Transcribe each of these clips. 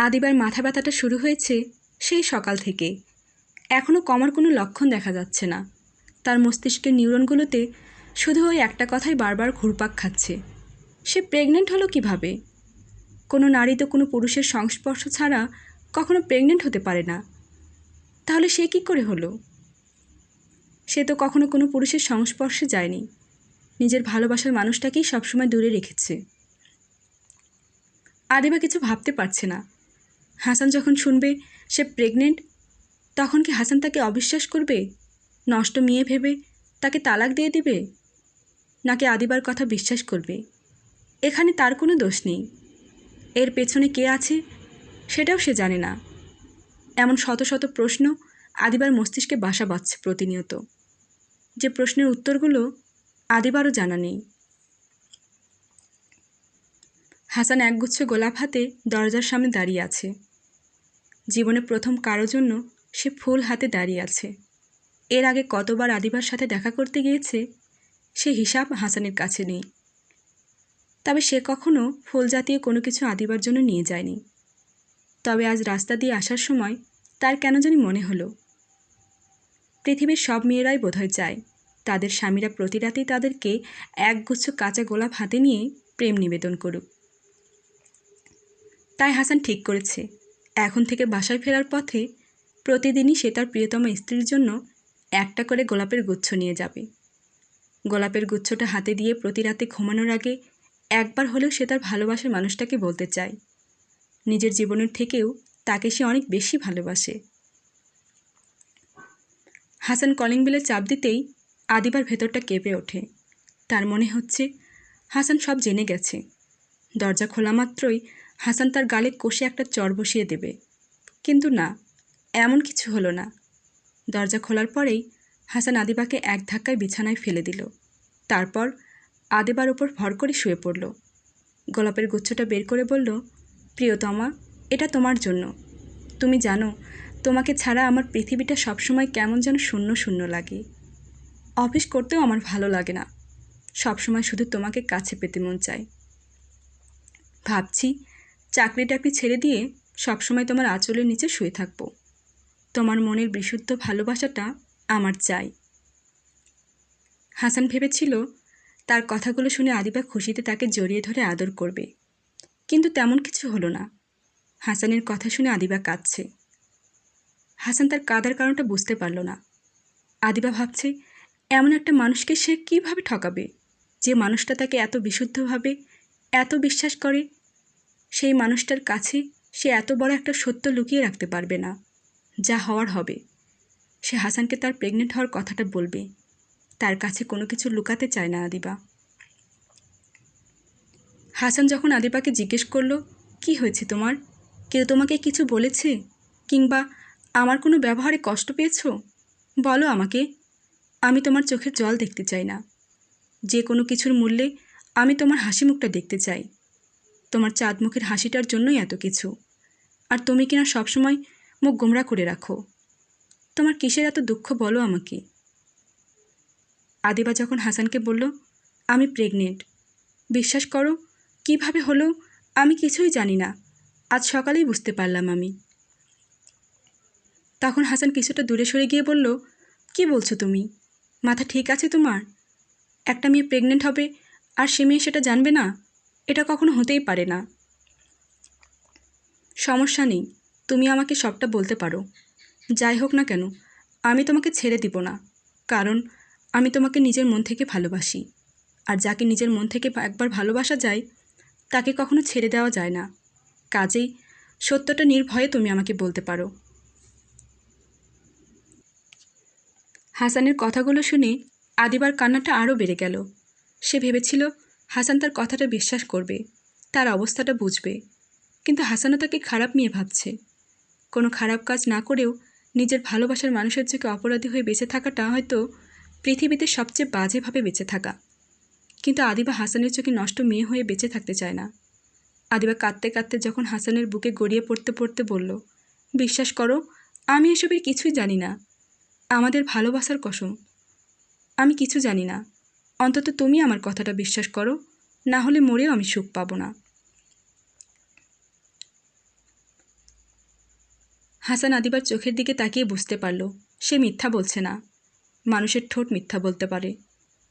আদিবার মাথা ব্যথাটা শুরু হয়েছে সেই সকাল থেকে। এখনও কমার কোনো লক্ষণ দেখা যাচ্ছে না। তার মস্তিষ্কের নিউরনগুলোতে শুধু ওই একটা কথাই বারবার ঘুরপাক খাচ্ছে। সে প্রেগনেন্ট হলো কীভাবে? কোনো নারী তো কোনো পুরুষের সংস্পর্শ ছাড়া কখনো প্রেগনেন্ট হতে পারে না। তাহলে সে কি করে হলো? সে তো কখনো কোনো পুরুষের সংস্পর্শে যায়নি। নিজের ভালোবাসার মানুষটাকেই সবসময় দূরে রেখেছে। আদিবা কিছু ভাবতে পারছে না। হাসান যখন শুনবে সে প্রেগনেন্ট তখন কি হাসান তাকে অবিশ্বাস করবে? নষ্ট মেয়ে ভেবে তাকে তালাক দিয়ে দিবে? নাকি আদিবার কথা বিশ্বাস করবে? এখানে তার কোনো দোষ নেই। এর পেছনে কে আছে সেটাও সে জানে না। এমন শত শত প্রশ্ন আদিবার মস্তিষ্কে বাসা বাঁধছে প্রতিনিয়ত। যে প্রশ্নের উত্তরগুলো আদিবারও জানা নেই। হাসান একগুচ্ছ গোলাপ হাতে দরজার সামনে দাঁড়িয়ে আছে। জীবনে প্রথম কারও জন্য সে ফুল হাতে দাঁড়িয়ে আছে। এর আগে কতবার আদিবার সাথে দেখা করতে গিয়েছে, সে হিসাব হাসানের কাছে নেই। তবে সে কখনো ফুল জাতীয় কোনো কিছু আদিবার জন্য নিয়ে যায়নি। তবে আজ রাস্তা দিয়ে আসার সময় তার কেন জানি মনে হলো। পৃথিবীর সব মেয়েরাই বোধহয় চায়, তাদের স্বামীরা প্রতি রাতেই তাদেরকে একগুচ্ছ কাঁচা গোলাপ হাতে নিয়ে প্রেম নিবেদন করুক। তাই হাসান ঠিক করেছে। এখন থেকে বাসায় ফেরার পথে প্রতিদিনই সে তার প্রিয়তম স্ত্রীর জন্য একটা করে গোলাপের গুচ্ছ নিয়ে যাবে। গোলাপের গুচ্ছটা হাতে দিয়ে প্রতি রাতে ঘুমানোর আগে একবার হলেও সে তার ভালোবাসার মানুষটাকে বলতে চায়। নিজের জীবনের থেকেও তাকে সে অনেক বেশি ভালোবাসে। হাসান কলিং বেলে চাপ দিতেই আদিবার ভেতরটা কেঁপে ওঠে। তার মনে হচ্ছে, হাসান সব জেনে গেছে। দরজা খোলা মাত্রই হাসান তার গালে কষে একটা চর বসিয়ে দেবে। কিন্তু না, এমন কিছু হলো না। দরজা খোলার পরেই হাসান আদিবাকে এক ধাক্কায় বিছানায় ফেলে দিল। তারপর আদিবার ওপর ভর করে শুয়ে পড়ল। গোলাপের গুচ্ছটা বের করে বলল, প্রিয়তমা, এটা তোমার জন্য। তুমি জানো, তোমাকে ছাড়া আমার পৃথিবীটা সবসময় কেমন যেন শূন্য শূন্য লাগে। অফিস করতেও আমার ভালো লাগে না। সবসময় শুধু তোমাকে কাছে পেতে মন চায়। ভাবছি চাকরি টাকরি ছেড়ে দিয়ে সবসময় তোমার আঁচলের নিচে শুয়ে থাকব। তোমার মনের বিশুদ্ধ ভালোবাসাটা আমার চাই। হাসান ভেবেছিল তার কথাগুলো শুনে আদিবা খুশিতে তাকে জড়িয়ে ধরে আদর করবে। কিন্তু তেমন কিছু হলো না। হাসানের কথা শুনে আদিবা কাঁদছে। হাসান তার কাদার কারণটা বুঝতে পারল না। আদিবা ভাবছে, এমন একটা মানুষকে সে কীভাবে ঠকাবে? যে মানুষটা তাকে এত বিশুদ্ধভাবে, এত বিশ্বাস করে সেই মানুষটার কাছে সে এত বড় একটা সত্য লুকিয়ে রাখতে পারবে না। যা হওয়ার হবে। সে হাসানকে তার প্রেগনেন্ট হওয়ার কথাটা বলবে। তার কাছে কোনো কিছু লুকাতে চায় না আদিবা। হাসান যখন আদিবাকে জিজ্ঞেস করল, কি হয়েছে তোমার? কেউ তোমাকে কিছু বলেছে? কিংবা আমার কোনো ব্যবহারে কষ্ট পেয়েছ? বলো আমাকে। আমি তোমার চোখের জল দেখতে চাই না। যে কোনো কিছুর মূল্যে আমি তোমার হাসি মুখটা দেখতে চাই। তোমার চাঁদ মুখের হাসিটার জন্যই এত কিছু। আর তুমি কিনা সবসময় মুখ গোমরা করে রাখো। তোমার কিসের এত দুঃখ বলো আমাকে? আদিবা যখন হাসানকে বলল, আমি প্রেগনেন্ট বিশ্বাস করো, কীভাবে হলো আমি কিছুই জানি না। আজ সকালেই বুঝতে পারলাম আমি। তখন হাসান কিছুটা দূরে সরে গিয়ে বলল, কি বলছো তুমি? মাথা ঠিক আছে তোমার? একটা মেয়ে প্রেগনেন্ট হবে আর সে মেয়ে সেটা জানবে না? এটা কখনো হতেই পারে না। সমস্যা নেই, তুমি আমাকে সবটা বলতে পারো। যাই হোক না কেন, আমি তোমাকে ছেড়ে দিব না, কারণ আমি তোমাকে নিজের মন থেকে ভালোবাসি। আর যাকে নিজের মন থেকে একবার ভালোবাসা যায়, তাকে কখনো ছেড়ে দেওয়া যায় না। কাজেই সত্যটা নির্ভয়ে তুমি আমাকে বলতে পারো। হাসানের কথাগুলো শুনে আদিবার কান্নাটা আরও বেড়ে গেল। সে ভেবেছিল হাসান তার কথাটা বিশ্বাস করবে, তার অবস্থাটা বুঝবে। কিন্তু হাসানও তাকে খারাপ মেয়ে ভাবছে। কোনো খারাপ কাজ না করেও নিজের ভালোবাসার মানুষের চোখে অপরাধী হয়ে বেঁচে থাকাটা হয়তো পৃথিবীতে সবচেয়ে বাজেভাবে বেঁচে থাকা। কিন্তু আদিবা হাসানের চোখে নষ্ট মেয়ে হয়ে বেঁচে থাকতে চায় না। আদিবা কাঁদতে কাঁদতে যখন হাসানের বুকে গড়িয়ে পড়তে পড়তে বলল, বিশ্বাস করো, আমি এসবের কিছুই জানি না। আমাদের ভালোবাসার কসম। আমি কিছু জানি না। অন্তত তুমি আমার কথাটা বিশ্বাস করো, না হলে মরেও আমি সুখ পাবো না। হাসান আদিবার চোখের দিকে তাকিয়ে বুঝতে পারল, সে মিথ্যা বলছে না। মানুষের ঠোঁট মিথ্যা বলতে পারে,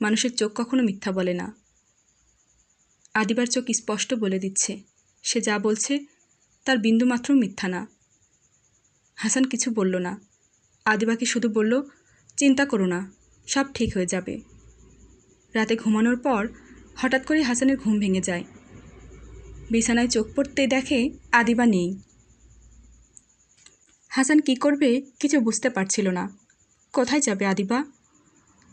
মানুষের চোখ কখনো মিথ্যা বলে না। আদিবার চোখ স্পষ্ট বলে দিচ্ছে, সে যা বলছে তার বিন্দুমাত্র মিথ্যা না। হাসান কিছু বলল না। আদিবাকে শুধু বলল, চিন্তা করো না, সব ঠিক হয়ে যাবে। রাতে ঘুমানোর পর হঠাৎ করে হাসানের ঘুম ভেঙে যায়। বিছানায় চোখ পড়তে দেখে আদিবা নেই। হাসান কি করবে কিছু বুঝতে পারছিল না। কোথায় যাবে আদিবা?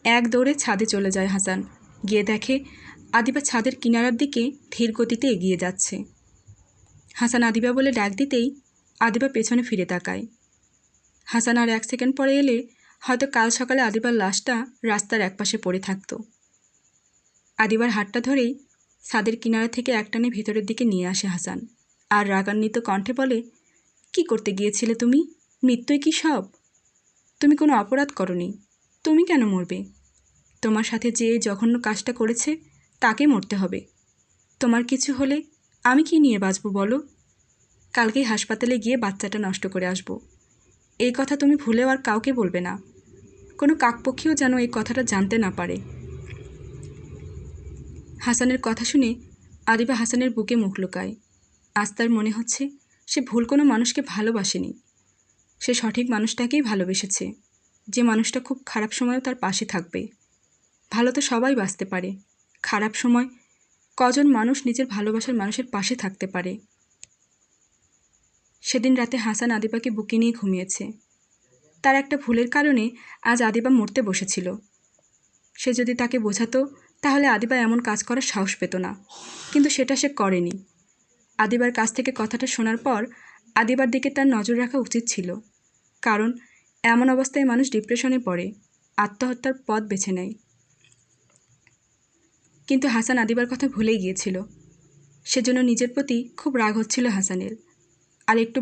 এক দৌড়ে ছাদে চলে যায় হাসান। গিয়ে দেখে আদিবা ছাদের কিনারার দিকে ধীর গতিতে এগিয়ে যাচ্ছে। হাসান আদিবা বলে ডাক দিতেই আদিবা পেছনে ফিরে তাকায়। হাসান আর এক সেকেন্ড পরে এলে হয়তো কাল সকালে আদিবার লাশটা রাস্তার একপাশে পড়ে থাকতো। আদিবার হাতটা ধরেই ছাদের কিনারা থেকে একটানে ভেতরের দিকে নিয়ে আসে হাসান। আর রাগান্বিত কণ্ঠে বলে, কি করতে গিয়েছিলে তুমি? মৃত্যুই কি সব? তুমি কোনো অপরাধ করনি। তুমি কেন মরবে? তোমার সাথে যে জঘন্য কাজটা করেছে, তাকে মরতে হবে। তোমার কিছু হলে আমি কি নিয়ে বাঁচবো বলো? কালকেই হাসপাতালে গিয়ে বাচ্চাটা নষ্ট করে আসব। এই কথা তুমি ভুলেও আর কাউকে বলবে না। কোনো কাকপক্ষীও যেন এই কথাটা জানতে না পারে। হাসানের কথা শুনে আদিবা হাসানের বুকে মুখ লুকায়। আজ তার মনে হচ্ছে সে ভুল কোনো মানুষকে ভালোবাসেনি। সে সঠিক মানুষটাকেই ভালোবেসেছে। যে মানুষটা খুব খারাপ সময়ও তার পাশে থাকবে। ভালো তো সবাই বাঁচতে পারে। খারাপ সময় কজন মানুষ নিজের ভালোবাসার মানুষের পাশে থাকতে পারে। সেদিন রাতে হাসান আদিবাকে বুকে নিয়ে ঘুমিয়েছে। তার একটা ভুলের কারণে আজ আদিবা মরতে বসেছিল। সে যদি তাকে বোঝাতো তাহলে আদিবা এমন কাজ করার সাহস পেত না। কিন্তু সেটা সে করেনি। আদিবার কাছ থেকে কথাটা শোনার পর আদিবার দিকে তার নজর রাখা উচিত ছিল। কারণ এমন অবস্থায় মানুষ ডিপ্রেশনে পড়ে, আত্মহত্যার পথ বেছে নেয়। কিন্তু হাসান আদিবার কথা ভুলেই গিয়েছিল। সেজন্য নিজের প্রতি খুব রাগ হচ্ছিল হাসানের। আর একটু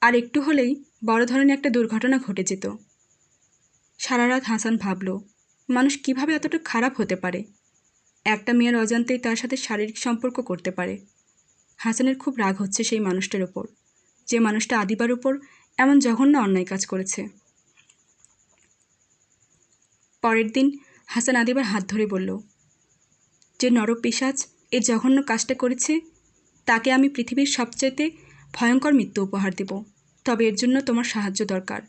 আর একটু হলেই বড় ধরনের একটা দুর্ঘটনা ঘটে যেত। সারা রাত হাসান ভাবল মানুষ কীভাবে এতটা খারাপ হতে পারে? একটা মেয়ের অজান্তেই তার সাথে শারীরিক সম্পর্ক করতে পারে। হাসানের খুব রাগ হচ্ছে সেই মানুষটার ওপর। যে মানুষটা আদিবার উপর এমন জঘন্য অন্যায় কাজ করেছে। পরের দিন হাসান আদিবার হাত ধরে বলল, যে নরক পিসাজ এই জঘন্য কাজটা করেছে, তাকে আমি পৃথিবীর সবচাইতে ভয়ঙ্কর মৃত্যু উপহার দেব। তবে এর জন্য তোমার সাহায্য দরকার।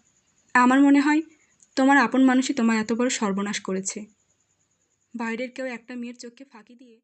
আমার মনে হয় তোমার আপন মানুষই তোমার এত বড় সর্বনাশ করেছে। বাইরের কেউ একটা মেয়ের চোখকে ফাঁকি দিয়ে